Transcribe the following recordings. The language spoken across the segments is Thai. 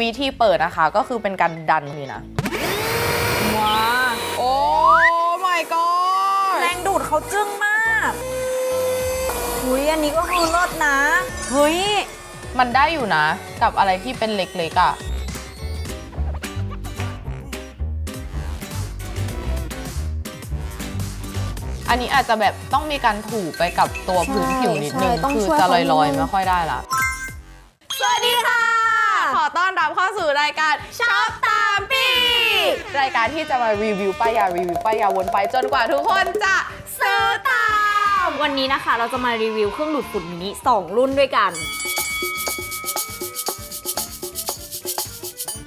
วิธีเปิดนะคะ ก็คือเป็นการดันนี่นะว้าโอ้ my god แรงดูดเขาจึ้งมากหุยอันนี้ก็คือเลิศนะเฮ้ยมันได้อยู่นะ กับอะไรที่เป็นเล็กๆอะ่ะอันนี้อาจจะแบบต้องมีการถูไปกับตัวพื้นผิวนิดนึงใช่ต้องคือช่วยจะเขาลอยนิดนึๆงไม่ค่อยได้ละ สวัสดีค่ะขอ ต้อนรับเข้าสู่รายการชอบตามปีรายการที่จะมารีวิวป้ายยารีวิวป้ายยาวนไปจนกว่าทุกคนจะซื้อตาม วันนี้นะคะเราจะมารีวิวเครื่องดูดฝุ่นมินิ2รุ่นด้วยกัน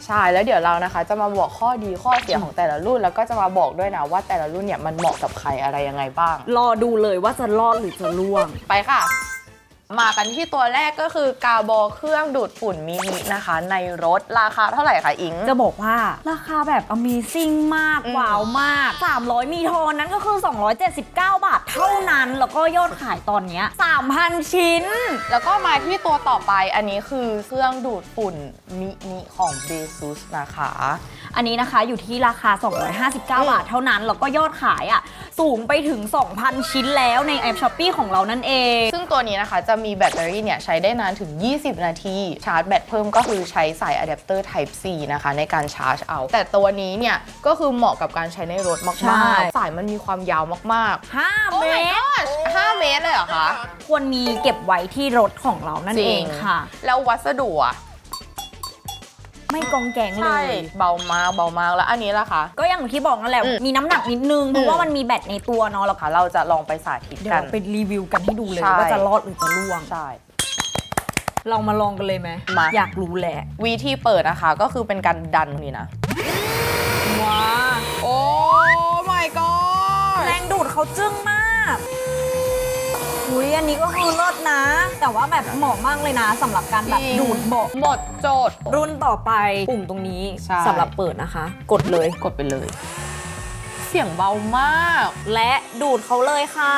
ใช่แล้วเดี๋ยวเรานะคะจะมาบอกข้อดีข้อเสียของแต่ละรุ่น แล้วก็จะมาบอกด้วยนะว่าแต่ละรุ่นเนี่ยมันเหมาะกับใครอะไรยังไงบ้าง รอดูเลยว่าจะรอดหรือจะล่วง ไปค่ะ มากันที่ตัวแรกก็คือกาบอเครื่องดูดฝุ่นมินินะคะ ในรถราคาเท่าไหร่คะอิง จะบอกว่าราคาแบบ Amazing มาก อืม ว้าวมาก 300 มีโทนนั้นก็คือ 279 บาทเท่านั้น แล้วก็ยอดขายตอนเนี้ย3,000 ชิ้น แล้วก็มาที่ตัวต่อไปอันนี้คือเครื่องดูดฝุ่นมินิของ b e s u s นะคะ อันนี้นะคะอยู่ที่ราคา 259 บาทเท่านั้น แล้วก็ยอดขายอะสูงไปถึง 2,000 ชิ้นแล้วในแอปช้อปปีของเรานั่นเอง ซึ่งตัวนี้นะคะจะมีแบตเตอรี่เนี่ยใช้ได้นานถึง 20 นาที ชาร์จแบตเพิ่มก็คือใช้สายอะแดปเตอร์ Type C นะคะในการชาร์จเอา แต่ตัวนี้เนี่ยก็คือเหมาะกับการใช้ในรถใช่มากๆสายมันมีความยาวมากๆ5โอ้เม my ตร gosh 5เมตรเลยเหรอคะ ควรมีเก็บไว้ที่รถของเรานั่นเองค่ะ แล้ววัสดุอะ ไม่กองแกงเลใช่ย เบามากเบามากแล้วอันนี้ล่ะคะ ก็อย่างที่บอกนั่นแหละ อืมมีน้ำหนักนิดนึง เพอืราะม ว่ามันมีแบตในตัวเนาะแล้วค่ะเราจะลองไปสาธิตเดี๋ยวกัน เราไปรีวิวกันให้ดูเลยใช่ ว่าจะรอดหรือจะล่วง ใช่ เรามาลองกันเลยไหมมา อยากรู้แหละ วิธีเปิดนะคะก็คือเป็นการดันนี่นะ ว้า โอ้ my god แรงดูดเขาจึ้งมาก อุ้ยอันนี้ก็คือเลิศนะ แต่ว่าแบบเหมาะมากเลยนะสำหรับการแบบจริง ดูดเบาะหมดโจทย์ รุ่นต่อไปปุ่มตรงนี้ใช่ สำหรับเปิดนะคะ กดเลย กดไปเลย เสียงเบามาก และดูดเขาเลยค่ะ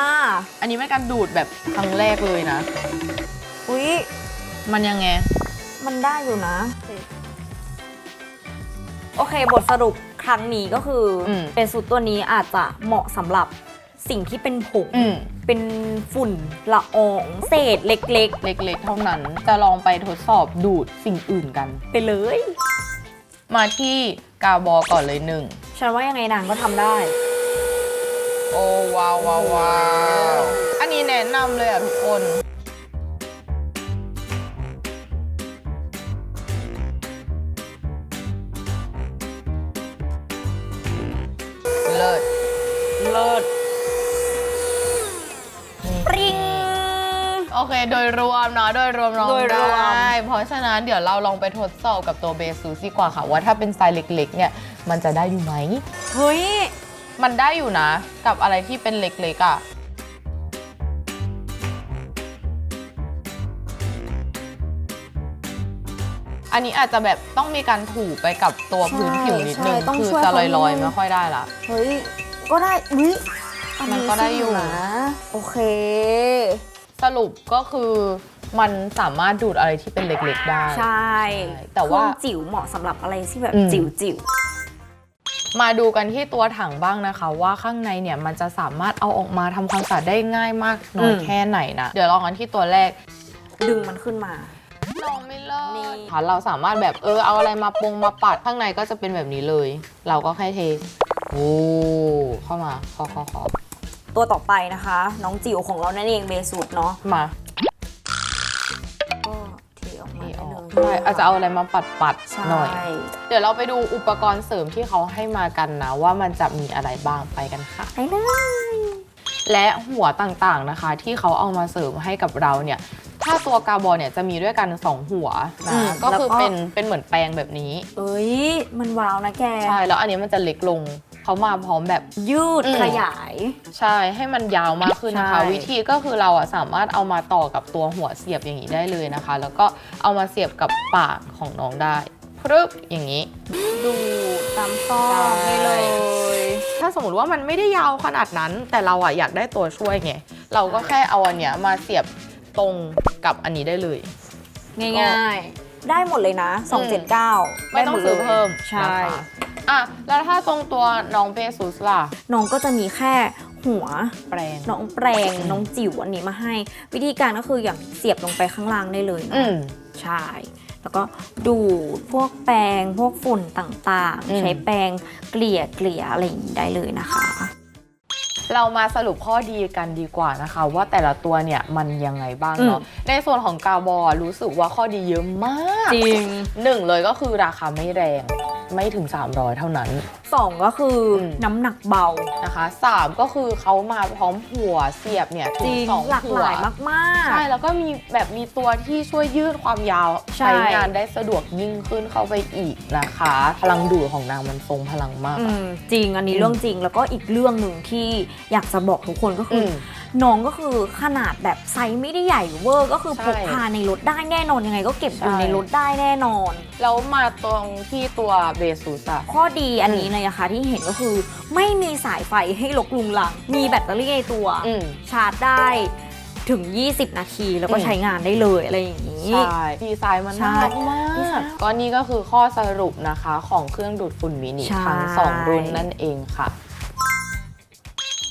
อันนี้เป็นการดูดแบบครั้งแรกเลยนะ อุ้ยมันยังไง มันได้อยู่นะ โอเคบทสรุปครั้งนี้ก็คืออม เป็นสูตรตัวนี้อาจจะเหมาะสำหรับ สิ่งที่เป็นผงอืม เป็นฝุ่นละออง เศษเล็ก เล็กๆ เท่านั้น จะลองไปทดสอบดูดสิ่งอื่นกัน ๆ ไปเลย มาที่กาบอก่อนเลยหนึ่ง ฉันว่ายังไงนางก็ทำได้ โอ้ว้าวว้าวว้าวอันนี้แนะนำเลยอะทุกคน เลิศ เลิศ อเค โดยรวมเนาะโดยรวมน้องโดยรวม ได้เพราะฉะนั้นเดี๋ยวเราลองไปทดสอบกับตัวเบซูดีกว่าค่ะ ว่าถ้าเป็นไซส์เล็กๆ เนี่ยมันจะได้อยู่ไหม เฮ้ย มันได้อยู่นะ กับอะไรที่เป็นเล็กๆอะ อันนี้อาจจะแบบต้องมีการถูไปกับตัวพื้นผิวนิดนึง ใช่ต้องคือช่วยจะเขาลอยนิดนึงๆ ไม่ค่อยได้ละ เฮ้ย ก็ได้อุ้ยมันก็ได้อยู่ นะ โอเค สรุปก็คือมันสามารถดูดอะไรที่เป็นเล็กๆได้ ใช่แต่ว่าเครื่องจิ๋วเหมาะสำหรับอะไรที่แบบอืม จิ๋วจิ๋วมาดูกันที่ตัวถังบ้างนะคะ ว่าข้างในเนี่ยมันจะสามารถเอาออกมาทำความสะอาดได้ง่ายมากน้อยแค่ไหนนะ เดี๋ยวลองกันที่ตัวแรก ๆดึงมันขึ้นมา ลองไม่เลินี่ศค่ะเราสามารถแบบเออเอาอะไรมาปรุงมาปัดข้างในก็จะเป็นแบบนี้เลย เราก็แค่เทโอ้เข้ามาขอขอขอ ตัวต่อไปนะคะ น้องจิ๋วของเรานั่นเองเบสูตรเนาะมาก็เทออกเทมาอได้อกเลย ใช่อาจจะเอาอะไรมาปัดปัดๆใช่ หน่อย เดี๋ยวเราไปดูอุปกรณ์เสริมที่เขาให้มากันนะ ว่ามันจะมีอะไรบ้างไปกันค่ะ ไปเลย และหัวต่างๆนะคะ ที่เขาเอามาเสริมให้กับเราเนี่ย ถ้าตัวกาบอเนี่ยจะมีด้วยกัน 2 หัวอืมนะก็คือแล้วก็ เป็นเป็นเหมือนแปรงแบบนี้ เอ้ย มันว้าวนะแก ใช่ แล้วอันนี้มันจะเล็กลง เขามาพร้อมแบบยืดอืมขยาย ใช่ให้มันยาวมากขึ้นนะคะ ใช่ วิธีก็คือเราอะสามารถเอามาต่อกับตัวหัวเสียบอย่างนี้ได้เลยนะคะ แล้วก็เอามาเสียบกับปากของน้องได้พรึบอย่างนี้ ดูตามซอกใช่นี่เลย ถ้าสมมติว่ามันไม่ได้ยาวขนาดนั้น แต่เราอะอยากได้ตัวช่วยไงเราก็แค่เอาอันเนี้ยมาเสียบตรงกับอันนี้ได้เลย ง่าย ได้หมดเลยนะ 279ไม่ต้องซื้อเพิ่มใช่นะคะอะแล้วถ้าตรงตัวน้องเปซุสล่ะ น้องก็จะมีแค่หัวแปลงน้องแปรงอืมน้องจิ๋วอันนี้มาให้ วิธีการก็คืออย่างเสียบลงไปข้างล่างได้เลยอืเนาะมใช่แล้วก็ดูดพวกแปรงพวกฝุ่นต่างอืมๆใช้แปรงเกลี่ยเกลี่ยอะไรอย่างนี้ได้เลยนะคะ เรามาสรุปข้อดีกันดีกว่านะคะ ว่าแต่ละตัวเนี่ยมันยังไงบ้างเนาะในส่วนของกาบอรู้สึกว่าข้อดีเยอะมากจริงหนึ่งเลยก็คือราคาไม่แรงไม่ถึง 300 เท่านั้น สองก็คืออม น้ำหนักเบา นะคะสามก็คือเขามาพร้อมหัวเสียบเนี่ยถึจงริงสองหลากหัหวลายมาก ใช่แล้วก็มีแบบมีตัวที่ช่วยยืดความยาวใช่งานได้สะดวกยิ่งขึ้นเข้าไปอีกนะคะ พลังดูดของนางมันทรงพลังมาก ๆอือะมจริงอันนี้อืมเรื่องจริงแล้วก็อีกเรื่องหนึ่งที่อยากจะบอกทุกคนก็คืออมน้องก็คือขนาดแบบไซส์ไม่ได้ใหญ่เวอร์ก็คือใช่พกพาในรถได้แน่นอนยังไง ก็เก็บอยู่ใช่ ในรถได้แน่นอน แล้วมาตรงที่ตัวเบสุสอะ ข้อดีอันนี้เลยนะคะที่เห็นก็คือไม่มีสายไฟให้ลกลุงลัง มีแบตเตอรี่ในตัว อืม ชาร์จได้ถึง 20 นาทีแล้วก็อืม ใช้งานได้เลยอะไรอย่างนี้ ใช่ดีไซน์มันน่ารักมาดีไซกน์ก็นี่ก็คือข้อสรุปนะคะของเครื่องดูดฝุ่นมินิใช่ ทั้ง 2 รุ่นนั่นเองค่ะ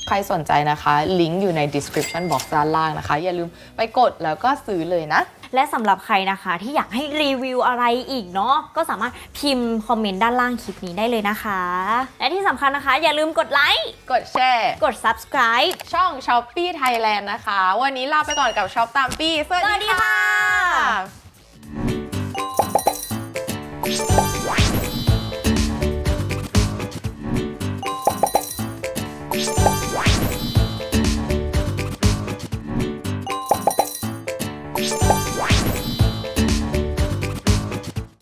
ใครสนใจนะคะ ลิงก์อยู่ใน description box ด้านล่างนะคะ อย่าลืมไปกดแล้วก็ซื้อเลยนะ และสำหรับใครนะคะที่อยากให้รีวิวอะไรอีกเนาะก็สามารถพิมพ์คอมเมนต์ด้านล่างคลิปนี้ได้เลยนะคะ และที่สำคัญนะคะ อย่าลืมกดไลค์ กดแชร์ กด subscribe ช่อง Shopee Thailand นะคะ วันนี้ลาไปก่อนกับช็อปตามปี้สวัสสวัสดีดีค่ะค่ะ